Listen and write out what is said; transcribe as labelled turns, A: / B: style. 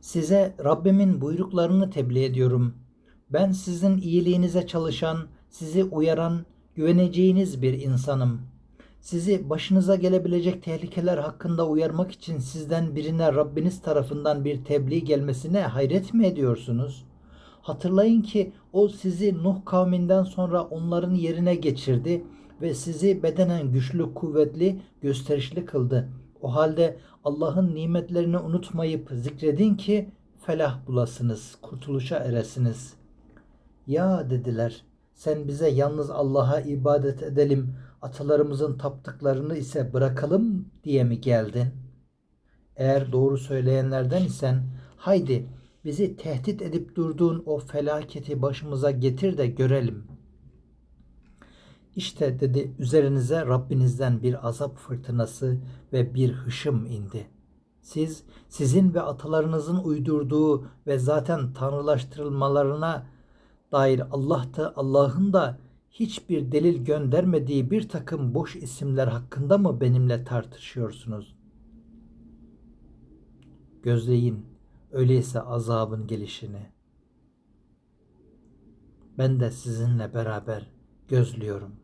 A: Size Rabbimin buyruklarını tebliğ ediyorum. Ben sizin iyiliğinize çalışan, sizi uyaran, güveneceğiniz bir insanım. Sizi başınıza gelebilecek tehlikeler hakkında uyarmak için sizden birine Rabbiniz tarafından bir tebliğ gelmesine hayret mi ediyorsunuz? Hatırlayın ki o sizi Nuh kavminden sonra onların yerine geçirdi ve sizi bedenen güçlü, kuvvetli, gösterişli kıldı. O halde Allah'ın nimetlerini unutmayıp zikredin ki felah bulasınız, kurtuluşa eresiniz. Ya dediler, sen bize yalnız Allah'a ibadet edelim, atalarımızın taptıklarını ise bırakalım diye mi geldin? Eğer doğru söyleyenlerden isen haydi bizi tehdit edip durduğun o felaketi başımıza getir de görelim. İşte dedi üzerinize Rabbinizden bir azap fırtınası ve bir hışım indi. Siz sizin ve atalarınızın uydurduğu ve zaten tanrılaştırılmalarına dair Allah da Allah'ın da hiçbir delil göndermediği bir takım boş isimler hakkında mı benimle tartışıyorsunuz? Gözleyin öyleyse azabın gelişini. Ben de sizinle beraber gözlüyorum.